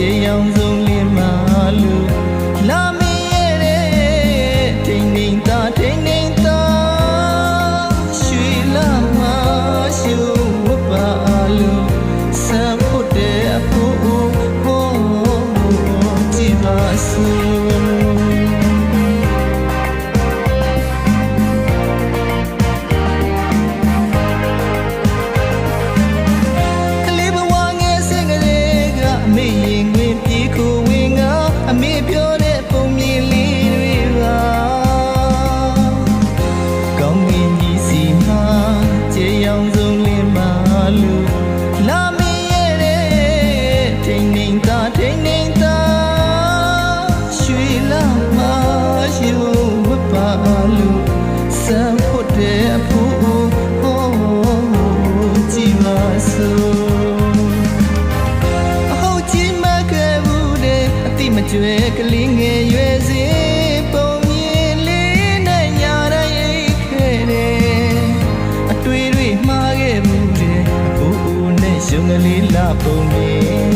ကြေအောင်ဆုံးလင်းမာလူလာမင်းရဲ့တိမ်တိမ်သာတိမ်တိမ်သာရွှေလာမရှုဝပါလူဆံဖို့တဲ့အဖို့ဟောကြည့်ပါစို့ ကျွဲကလေးငယ်ရွယ်စဉ်ပုံမြင်လေးနဲ့ညာတိုင်းအိတ်ခဲ့တယ်အတွေ့တွေမှားခဲ့ဘူးတဲ့အဖို့နဲ့ရှုံးကလေးလာပုံမြင်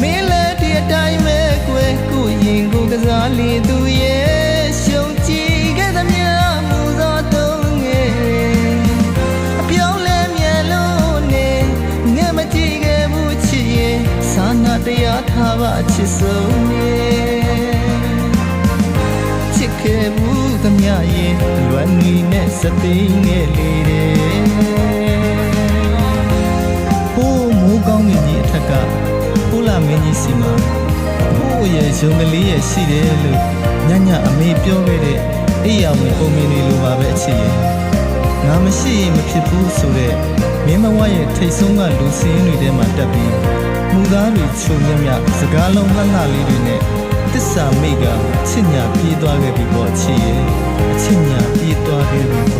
မင်းလည်းဒီအတိုင်းပဲကွယ်ကိုရင်ကိုကစားလီ တရားထားပါချစ်ဆုံးရဲ့ချစ်ခဲ့ဘူးသမျှရဲ့လွမ်းငီနဲ့စသိငယ်လေးတဲ့ဟိုးမိုးကောင်းကင်ကြီးအထက်ကကိုလာမင်းကြီးစီမှာဟိုးရဲ့ရုံကလေးရဲ့ရှိတယ်လို့ညညအမေပြောခဲ့တဲ့အိယာဝင်ပုံမင်းလေးလိုပါပဲအချစ်ရဲ့ငါမရှိရင်မဖြစ်ဘူးဆိုတဲ့မင်းမဝရဲ့ထိတ်ဆုံးကလူစင်းတွေထဲမှာတက်ပြီးမူ သားတွေချုံမြမြစကားလုံးလှလှလေးတွေနဲ့တစ္ဆာမိတ်ကချစ်ညာပြေးသွားခဲ့ပြီပေါ့အချစ်ရဲ့အချစ်ညာပြေးသွားခဲ့ပြီ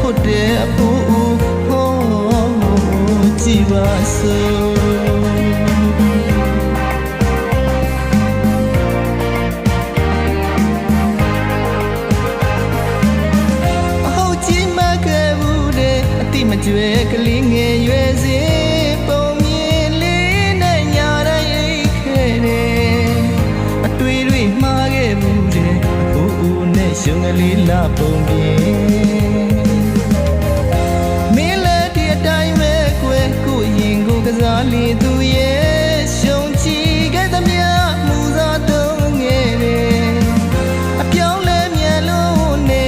စံဖို့တဲ့အဖို့ဟောကြည်ပါစို့အဟုတ်ကြီးမခဲ့ဘူးတဲ့အတိမကျွဲကလေးငယ်ရွယ်စဉ်ပုံမြင်လေးနဲ့ညာတိုင်းအိတ်ခဲ့တယ်အတွေ့တွေမှားခဲ့ဘူးတဲ့အဖို့ဦးနဲ့ရှုံးကလေးလာပုံပြင်း လီသူရဲ့ရှုံးချီခဲ့သမျှမူသာတုံးငယ်တယ်အပြောင်းလဲမြန်လို့နေ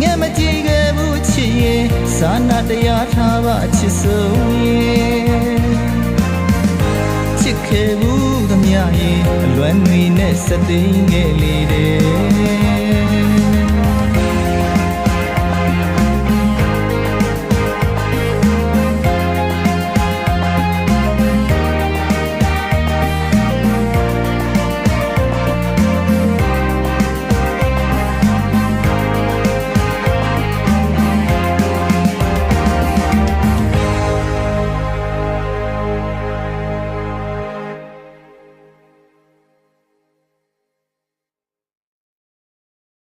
ငဲ့မကြည့်ခဲ့ဘူးချစ်ရဲ့သာနာတရားထားပါချစ်ဆုံးရဲ့ချစ်ခဲ့ဘူးသမျှရဲ့အလွမ်းငွေနဲ့စသိငယ်လေးတဲ့